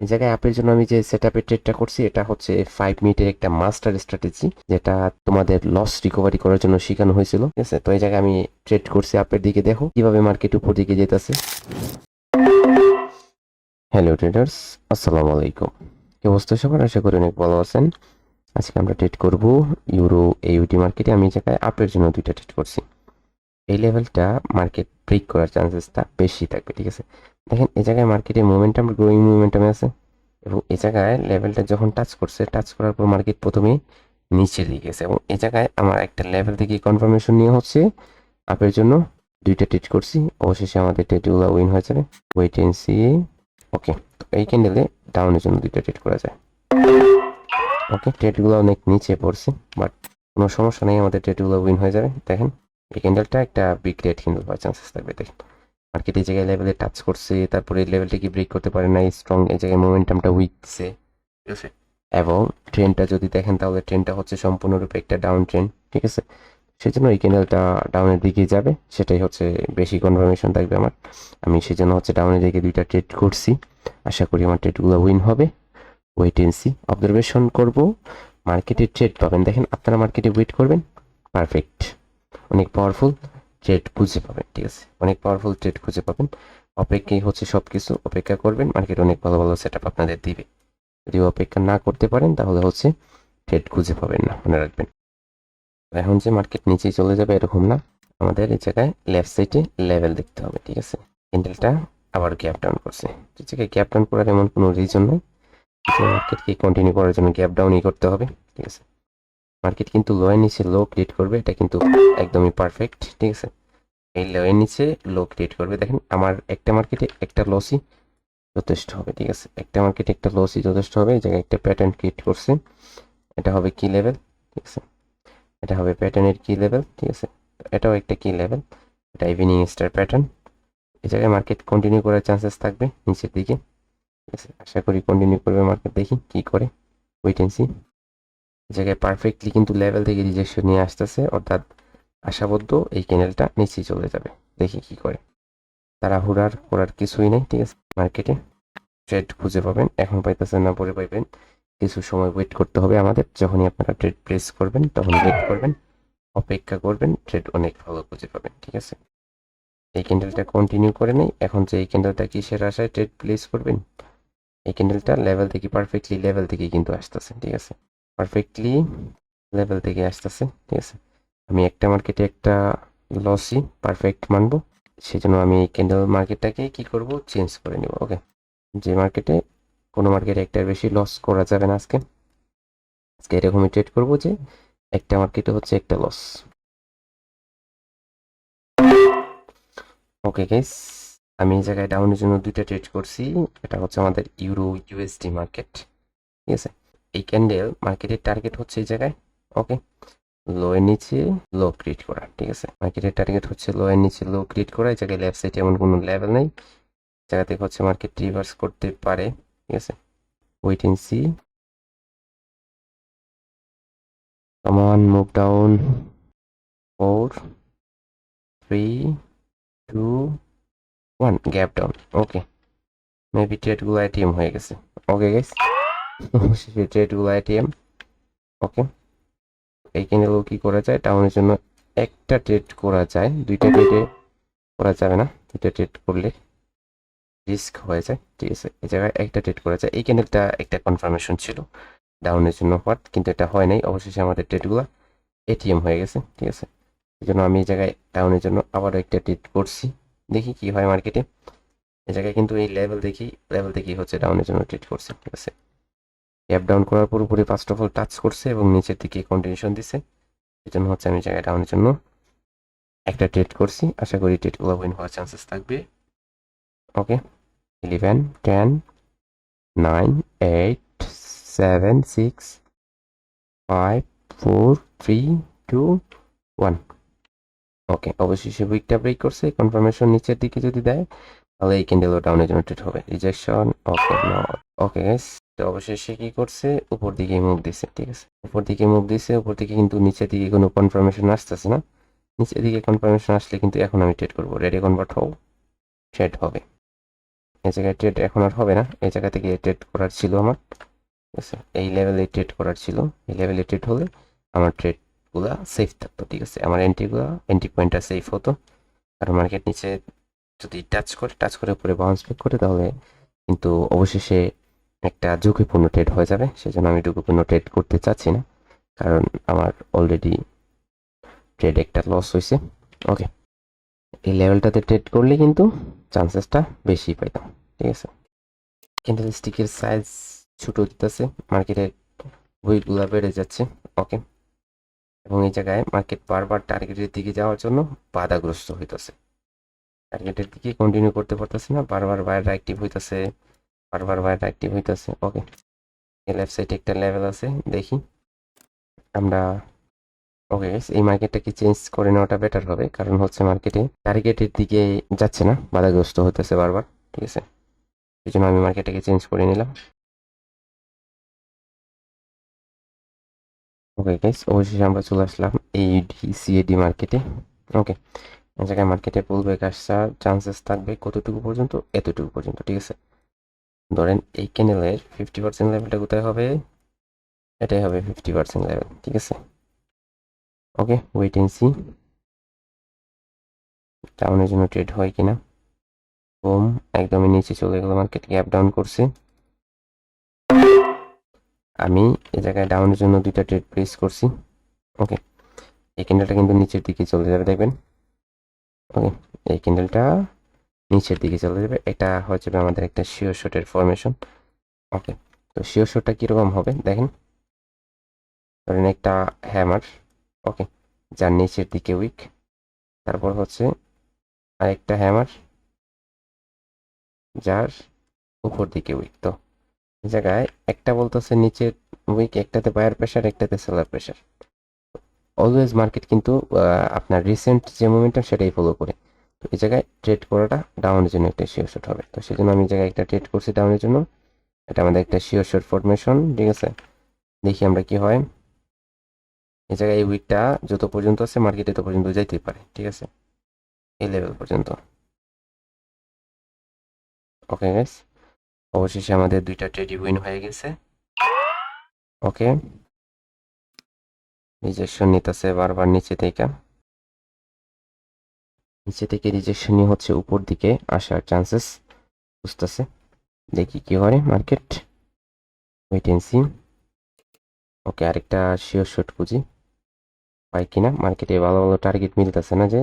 এই জায়গায় অ্যাপের জন্য আমি যে সেট আপের ট্রেডটা করছি, এটা হচ্ছে ফাইভ মিনিটের একটা মাস্টার স্ট্র্যাটেজি যেটা তোমাদের লস রিকভারি করার জন্য শেখানো হয়েছিল। ঠিক আছে? তো এই জায়গায় আমি ট্রেড করছি অ্যাপের দিকে। দেখো, কীভাবে মার্কেট উপর দিকে যেতেছে। হ্যালো ট্রেডার্স আসসালামু আলাইকুম। কি অবস্থা সবার? আশা করি অনেক ভালো আছেন। আজকে আমরা ট্রেড করব ইউরো এইউটি মার্কেটে আমি এই জায়গায় আপের জন্য দুইটা ট্রেড করছি। এই লেভেলটা মার্কেট ব্রেক করার চান্সেসটা বেশি থাকবে, ঠিক আছে? দেখেন, এই জায়গায় মার্কেটে মোমেন্টাম গ্রোয়িং মোমেন্টামে আছে এবং এই জায়গায় লেভেলটা যখন টাচ করছে টাচ করার পর মার্কেট প্রথমে নিচের দিকে গেছে এবং এই জায়গায় আমার একটা লেভেল থেকে কনফার্মেশন নিয়ে হচ্ছে, আপের জন্য দুইটা ট্রেড করছি, অবশেষে আমাদের ট্রেডগুলো উইন হয়ে যাবে। ওয়েট এন্ড সি ওকে তো এই ক্যান্ডেলে ডাউনের জন্য দুইটা ট্রেড করা যায়। ওকে ট্রেডগুলো অনেক নিচে পড়ছে বাট কোনো সমস্যা নেই, আমাদের ট্রেডগুলো উইন হয়ে যাবে। দেখেন এই ক্যান্ডেলটা একটা বিগ রেট ক্যান্ডেল হওয়ার চান্সেস থাকবে দেখেন মার্কেট এই জায়গায় লেভেলে টাচ করছে, তারপরে এই লেভেলটা কি ব্রেক করতে পারে না স্ট্রং এই জায়গায় মোমেন্টামটা উইক দিছে, ঠিক আছে? এবং ট্রেনটা যদি দেখেন, তাহলে ট্রেনটা হচ্ছে সম্পূর্ণরূপে একটা ডাউন ট্রেন ঠিক আছে? সেজন্য এই ক্যান্ডেলটা ডাউনের দিকে যাবে, সেটাই হচ্ছে বেশি কনফার্মেশন থাকবে আমার। আমি সেই জন্য হচ্ছে ডাউনের দিকে দুইটা ট্রেড করছি। আশা করি আমার ট্রেডগুলো উইন হবে। ওয়েট এন্ড সি অবজারভেশন করব। মার্কেটে ট্রেড পাবেন। দেখেন, আপনারা মার্কেটে ওয়েট করবেন। পারফেক্ট অনেক পাওয়ারফুল ট্রেড খুঁজে পাবেন, ঠিক আছে? অনেক পাওয়ারফুল ট্রেড খুঁজে পাবেন। অপেক্ষাই হচ্ছে সব কিছু অপেক্ষা করবেন মার্কেট অনেক ভালো ভালো সেট আপনাদের দিবে। যদি অপেক্ষা না করতে পারেন, তাহলে হচ্ছে ট্রেড খুঁজে পাবেন না, মনে রাখবেন। এখন যে মার্কেট নিচেই চলে যাবে এরকম না। আমাদের এই জায়গায় লেফট সাইডে লেভেল দেখতে হবে, ঠিক আছে? ক্যান্ডেলটা আবার গ্যাপ ডাউন করছে। এই জায়গায় গ্যাপ ডাউন করার এমন কোনো রিজন নেই। মার্কেটকে কন্টিনিউ করার জন্য গ্যাপ ডাউনই করতে হবে, ঠিক আছে? মার্কেট কিন্তু লো এর নিচে লো ক্রিয়েট করবে, এটা কিন্তু একদমই পারফেক্ট ঠিক আছে? এই লো এর নিচে লো ক্রিয়েট করবে। দেখেন, আমার একটা মার্কেটে একটা লসই যথেষ্ট হবে, ঠিক আছে? একটা মার্কেটে একটা লসই যথেষ্ট হবে, এই জায়গায় একটা প্যাটার্ন ক্রিয়েট করছে। এটা হবে কি লেভেল ঠিক আছে? এটা হবে প্যাটার্নের কি লেভেল ঠিক আছে? এটাও একটা কি লেভেল এটা ইভিনিং স্টার প্যাটার্ন এই জায়গায় মার্কেট কন্টিনিউ করার চান্সেস থাকবে নিচের দিকে। ঠিক আছে? আশা করি কন্টিনিউ করবে মার্কেট দেখি কি করে। ওয়েট এন্ড সি জায়গায় পারফেক্টলি কিন্তু লেভেল থেকে রিজেকশন নিয়ে আসতেছে, অর্থাৎ আশাবদ্ধ এই ক্যানেলটা নিচেই চলে যাবে। দেখি কি করে। তারা হুড়ার, করার কিছুই নেই, ঠিক আছে? মার্কেটে ট্রেড খুঁজে পাবেন। এখন পাইতেছেন না, পরে পাইবেন। কিছু সময় ওয়েট করতে হবে আমাদের। যখনই আপনারা ট্রেড প্লেস করবেন তখন ওয়েট করবেন। অপেক্ষা করবেন ট্রেড অনেক ভালো খুঁজে পাবেন, ঠিক আছে? এই ক্যান্ডেলটা কন্টিনিউ করে নেই। এখন যে এই ক্যান্ডেলটা কিসের আশায় ট্রেড প্লেস করবেন? এই ক্যান্ডেলটা লেভেল থেকে পারফেক্টলি লেভেল থেকে কিন্তু আসতেছে, ঠিক আছে? পারফেক্টলি লেভেল থেকে আসতেছে, ঠিক আছে? আমি একটা মার্কেটে একটা লসই পারফেক্ট মানবো, সেজন্য আমি এই ক্যান্ডেল মার্কেটটাকে কি করব? চেঞ্জ করে নিব ওকে যে মার্কেটে কোনো মার্কেটে একটার বেশি লস করা যাবে না আজকে। আজকে এরকমই ট্রেড করব যে একটা মার্কেটে হচ্ছে একটা লস ওকে গাইস আমি এই জায়গায় ডাউনের জন্য দুইটা ট্রেড করছি, এটা হচ্ছে আমাদের ইউরো ইউএসডি মার্কেট ঠিক আছে? এই ক্যান্ডেল মার্কেটের টার্গেট হচ্ছে এই জায়গায় ওকে লো এর নিচে লো ক্রিয়েট করা ঠিক আছে মার্কেটের টার্গেট হচ্ছে লো এর নিচে লো ক্রিয়েট করা এই জায়গায় লেফট সাইডে এমন কোনো লেভেল নেই জায়গা থেকে হচ্ছে মার্কেট রিভার্স করতে পারে ঠিক আছে wait and see on, move down. Four, three, two, one. Gap down. Okay. Maybe ট্রেডগুলো আইটিএম হয়ে গেছে ওকে অবশ্যই ট্রেডগুলো আইটিএম ওকে এই ক্যান্ডেলও কি করা যায় টাউনের জন্য একটা ট্রেড করা যায়, দুইটা ট্রেডে করা যাবে না, দুইটা ট্রেড করলে রিস্ক হয়ে যায়, ঠিক আছে, এই জায়গায় একটা ট্রেড করা যায় এই ক্যান্ডেলটা একটা কনফার্মেশন ছিল ডাউনের জন্য হওয়ার, কিন্তু এটা হয় নাই, অবশেষে আমাদের ট্রেডগুলো এটিএম হয়ে গেছে, ঠিক আছে, এই জন্য আমি এই জায়গায় ডাউনের জন্য আবারও একটা ট্রেড করছি, দেখি কি হয় মার্কেটে এই জায়গায় কিন্তু এই লেভেল দেখি লেভেল দেখি হচ্ছে ডাউনের জন্য ট্রেড করছে, ঠিক আছে গ্যাপ ডাউন করার পর উপরে ফার্স্ট অফ অল টাচ করছে এবং নিচের দিকে কন্টিনিউশন দিছে। এই জন্য হচ্ছে আমি জায়গা ডাউনের জন্য একটা ট্রেড করছি। আশা করি ট্রেডগুলো উইন হওয়ার চান্সেস থাকবে। Okay eleven ten nine eight seven six five four three two one okay অবশেষে উইকটা ব্রেক করছে। কনফার্মেশন নিচের দিকে যদি দেয়, তাহলে এই ক্যান্ডেলও ডাউনের জন্য ট্রেড হবে। রিজেকশন ওকে ওকে তো অবশেষে কি করছে? উপর দিকে মুভ দিছে, ঠিক আছে? উপর দিকে মুভ দিছে, উপর দিকে কিন্তু নিচের দিকে কোনো কনফার্মেশন আসতেছে না। নিচের দিকে কনফার্মেশন আসলে কিন্তু এখন আমি ট্রেড করব। রেডি কনভার্ট হও। ট্রেড হবে। এই জায়গায় ট্রেড এখন আর হবে না। এই জায়গা থেকে ট্রেড করার ছিল আমার। ঠিক আছে? এই লেভেলে ট্রেড করার ছিল। এই লেভেলে ট্রেড হলে আমার ট্রেডগুলো সেফ থাকতো, ঠিক আছে? আমার এন্ট্রিগুলো এন্ট্রি পয়েন্টটা সেফ হতো। আর মার্কেট নিচে যদি টাচ করে টাচ করে উপরে বাউন্স ব্যাক করে, তাহলে কিন্তু অবশেষে একটা ঝুঁকিপূর্ণ ট্রেড হয়ে যাবে, সেজন্য আমি ঝুঁকিপূর্ণ ট্রেড করতে চাচ্ছি না, কারণ আমার অলরেডি ট্রেড একটা লস হয়েছে। ওকে এই লেভেলটাতে ট্রেড করলে কিন্তু চান্সেসটা বেশি পাইতাম, ঠিক আছে? ক্যান্ডেল স্টিকের সাইজ ছোটো দিতেছে মার্কেটের বইগুলো বেড়ে যাচ্ছে ওকে এবং এই জায়গায় মার্কেট বারবার টার্গেটের দিকে যাওয়ার জন্য বাধাগ্রস্ত হইতেছে। টার্গেটের দিকে কন্টিনিউ করতে পারতেছে না, বারবার বাইরে অ্যাক্টিভ হইতেছে বারবার বাইরে অ্যাক্টিভ হইতেছে। ওকে লেফট সাইডে একটা লেভেল আছে, দেখি। আমরা ওকে এই মার্কেটটাকে চেঞ্জ করে নেওয়াটা বেটার হবে? কারণ হচ্ছে মার্কেটে টার্গেটের দিকে যাচ্ছে না, বাধাগ্রস্ত হতেছে বারবার, ঠিক আছে? এই জন্য আমি মার্কেটটাকে চেঞ্জ করে নিলাম। ওকে গাইস অবশেষে আমরা চলে আসলাম এইডি সিএডি মার্কেটে ওকে এই জায়গায় মার্কেটে পুলব্যাক আসার চান্সেস থাকবে কতটুকু পর্যন্ত? এতটুকু পর্যন্ত, ঠিক আছে? ধরেন এই ক্যানেলের ফিফটি পার্সেন্ট লেভেলটা কোথায় হবে? এটাই হবে ফিফটি পার্সেন্ট লেভেল ঠিক আছে? ওকে ওয়েট এন্ড সি ডাউনের জন্য ট্রেড হয় কিনা? হোম একদমই নিচে চলে গেল মার্কেট গ্যাপ ডাউন করছে। আমি এ জায়গায় ডাউনের জন্য দুইটা ট্রেড প্লেস করছি। ওকে এই ক্যান্ডেলটা কিন্তু নিচের দিকে চলে যাবে, দেখবেন। ওকে এই ক্যান্ডেলটা নিচের দিকে চলে যাবে। এটা হচ্ছে আমাদের একটা শিওর শটের ফরমেশন ওকে তো শিওর শটটা কীরকম হবে? দেখেন। ধরেন একটা হ্যামার ওকে যার নিচের দিকে উইক তারপর হচ্ছে আরেকটা হ্যামার যার উপর দিকে উইক তো জায়গায় একটা বলতেছে নিচের উইক একটাতে বায়ার প্রেশার একটাতে সেলার প্রেশার অলওয়েজ মার্কেট কিন্তু আপনার রিসেন্ট যে মোমেন্টাম সেটাই ফলো করে। এই জায়গায় ট্রেড করাটা ডাউনের জন্য একটা শিওর শট হবে। তো সেজন্য আমি এই জায়গায় একটা ট্রেড করছি ডাউনের জন্য। এটা আমাদের একটা শিওর শট ফরমেশন ঠিক আছে? দেখি আমরা কি হয়। এই জায়গায় এই উইকটা যত পর্যন্ত আছে মার্কেটে তো পর্যন্ত যাইতেই পারে, ঠিক আছে? এই লেভেল পর্যন্ত। ওকে গাইস অবশেষে আমাদের দুইটা ট্রেডি উইন হয়ে গেছে। ওকে রিজেকশন নিতেছে বারবার নিচে থেকে। নিচে থেকে রিজেকশন নিয়ে হচ্ছে উপর দিকে আসার চান্সেস বুঝতেছে? দেখি কি করে market wait and see okay আরেকটা শিওর শট খুঁজি। পাই কিনা? মার্কেটে ভালো ভালো টার্গেট মিলতেছে না যে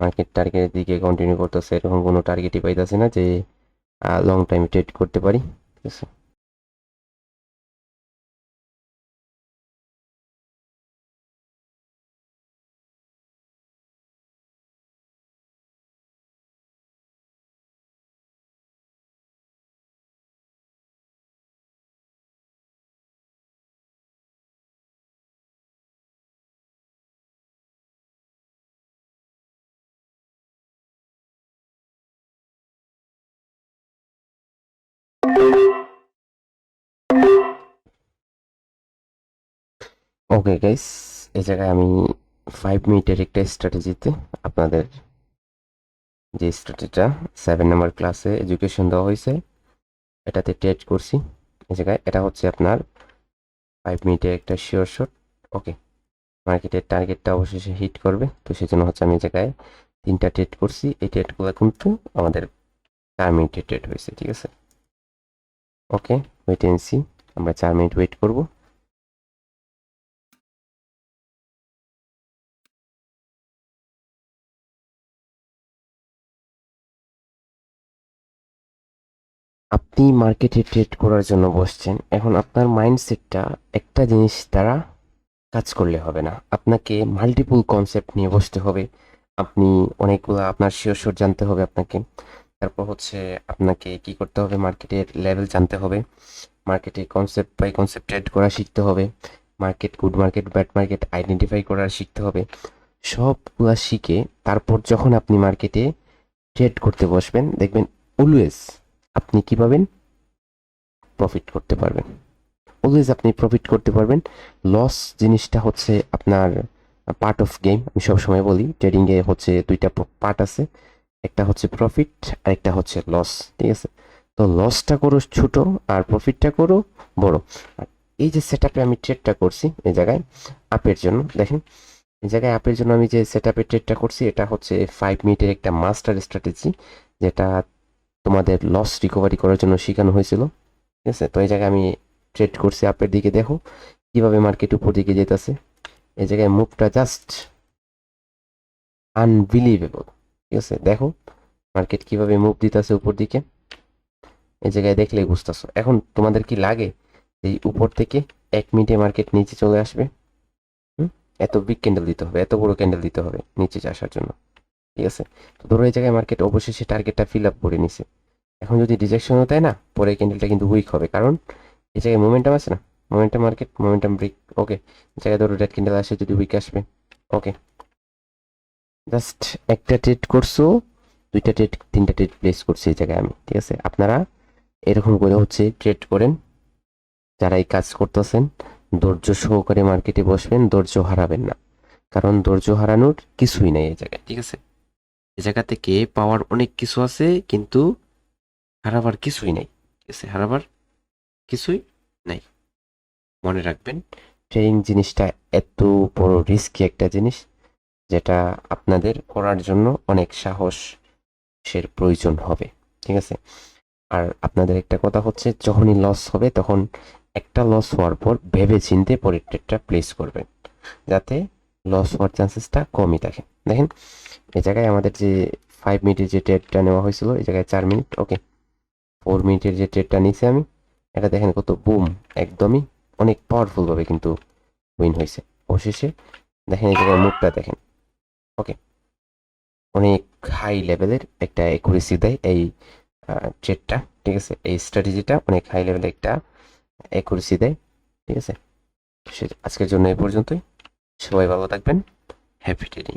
মার্কেট টার্গেটের দিকে কন্টিনিউ করতেছে, এরকম কোনো টার্গেটই পাইতেছে না যে লং টাইম ট্রেড করতে পারি, ঠিক আছে? ওকে গাইস এই জায়গায় আমি ফাইভ মিনিটের একটা স্ট্র্যাটেজিতে আপনাদের যে স্ট্র্যাটেজিটা সেভেন নাম্বার ক্লাসে এডুকেশন দেওয়া হয়েছে, এটাতে ট্রেড করছি। এই জায়গায় এটা হচ্ছে আপনার ফাইভ মিনিটের একটা শিওর শট ওকে মার্কেটের টার্গেটটা অবশেষে হিট করবে, তো সেজন্য হচ্ছে আমি এই জায়গায় তিনটা ট্রেড করছি। এই ট্রেডগুলো কিন্তু আমাদের চার মিনিটের ট্রেড হয়েছে, ঠিক আছে? ওকে ওয়েট এন্ড আমরা চার মিনিট ওয়েট করব। আপনি মার্কেটে ট্রেড করার জন্য বসছেন, এখন আপনার মাইন্ডসেটটা একটা জিনিস দ্বারা কাজ করলে হবে না। আপনাকে মাল্টিপুল কনসেপ্ট নিয়ে বসতে হবে। আপনি অনেকগুলো আপনার শিওর জানতে হবে আপনাকে। তারপর হচ্ছে আপনাকে কি করতে হবে? মার্কেটের লেভেল জানতে হবে। মার্কেটে কনসেপ্ট বাই কনসেপ্ট ট্রেড করা শিখতে হবে। Market good market bad market identify করা শিখতে হবে। সবগুলা শিখে তারপর যখন আপনি মার্কেটে ট্রেড করতে বসবেন, দেখবেন অলওয়েজ আপনি কি পাবেন? প্রফিট করতে পারবেন। অলওয়েজ আপনি প্রফিট করতে পারবেন। লস জিনিসটা হচ্ছে আপনার পার্ট অফ গেম আমি সবসময় বলি ট্রেডিংয়ে হচ্ছে দুইটা পার্ট আছে। একটা হচ্ছে প্রফিট আর একটা হচ্ছে লস ঠিক আছে? তো লসটা করো ছোট আর প্রফিটটা করো বড়। আর এই যে সেট আমি ট্রেডটা করছি এই জায়গায় আপের জন্য, দেখেন, এই জায়গায় আপের জন্য আমি যে সেট আপের ট্রেডটা করছি, এটা হচ্ছে ফাইভ মিনিটের একটা মাস্টার স্ট্র্যাটেজি যেটা তোমাদের লস রিকভারি করার জন্য শেখানো হয়েছিল। ঠিক আছে? তো এই জায়গায় আমি ট্রেড করছি আপের দিকে দেখো কীভাবে মার্কেট উপর দিকে যেতেছে। এই জায়গায় মুভটা জাস্ট আনবিলিভেবল ঠিক আছে? দেখো মার্কেট কীভাবে মুভ দিতেছে উপর দিকে। এই জায়গায় দেখলেই বুঝতেছো। এখন তোমাদের কি লাগে এই উপর থেকে এক মিনিটে মার্কেট নিচে চলে আসবে? হুম? এত বিগ ক্যান্ডেল দিতে হবে, এত বড় ক্যান্ডেল দিতে হবে নিচে আসার জন্য। ঠিক আছে? তো ধরো এই জায়গায় মার্কেট অবশেষে টার্গেটটা ফিল আপ করে নিছে। এখন যদি রিজেকশনও দেয় না, পরে ক্যান্ডেলটা কিন্তু উইক হবে। কারণ এই জায়গায় মোমেন্টাম আছে না? Momentum market momentum break okay জায়গায় ধরো রেড ক্যান্ডেল আসে, যদি উইক আসবে ওকে জাস্ট একটা ট্রেড করছ, দুইটা ট্রেড তিনটা ট্রেড প্লেস করছি এই জায়গায় আমি, ঠিক আছে? আপনারা এরকম করে হচ্ছে ট্রেড করেন। যারা এই কাজ করতেছেন, ধৈর্য সহকারে মার্কেটে বসবেন, ধৈর্য হারাবেন না। কারণ ধৈর্য হারানোর কিছুই নাই এই জায়গায়, ঠিক আছে? এই জায়গা থেকে পাওয়ার অনেক কিছু আছে, কিন্তু হারাবার কিছুই নাই। ঠিক আছে? হারাবার কিছুই নাই। মনে রাখবেন ট্রেডিং জিনিসটা এত বড় রিস্কি একটা জিনিস, যেটা আপনাদের করার জন্য অনেক সাহসের প্রয়োজন হবে। ঠিক আছে? আর আপনাদের একটা কথা হচ্ছে, যখনই লস হবে, তখন একটা লস হওয়ার পর ভেবে চিনতে পরের ট্রেডটা প্লেস করবেন। যাতে লস হওয়ার চান্সেসটা কমই থাকে। দেখেন, এই জায়গায় আমাদের যে ফাইভ মিনিটের যে ট্রেডটা নেওয়া হয়েছিল, এই জায়গায় চার মিনিট ওকে ফোর মিনিটের যে ট্রেডটা নিয়েছি আমি, এটা দেখেন কত বুম একদমই অনেক পাওয়ারফুলভাবে কিন্তু উইন হয়েছে। অবশেষে দেখেন এই জায়গায় মুখটা দেখেন ওকে অনেক হাই লেভেলের একটা একুরেসি দেয় এই ট্রেডটা ঠিক আছে? এই স্ট্র্যাটেজিটা অনেক হাই লেভেলের একটা একুরেসি দেয়, ঠিক আছে? আজকের জন্য এই পর্যন্তই। সবাই ভালো থাকবেন। Happy trading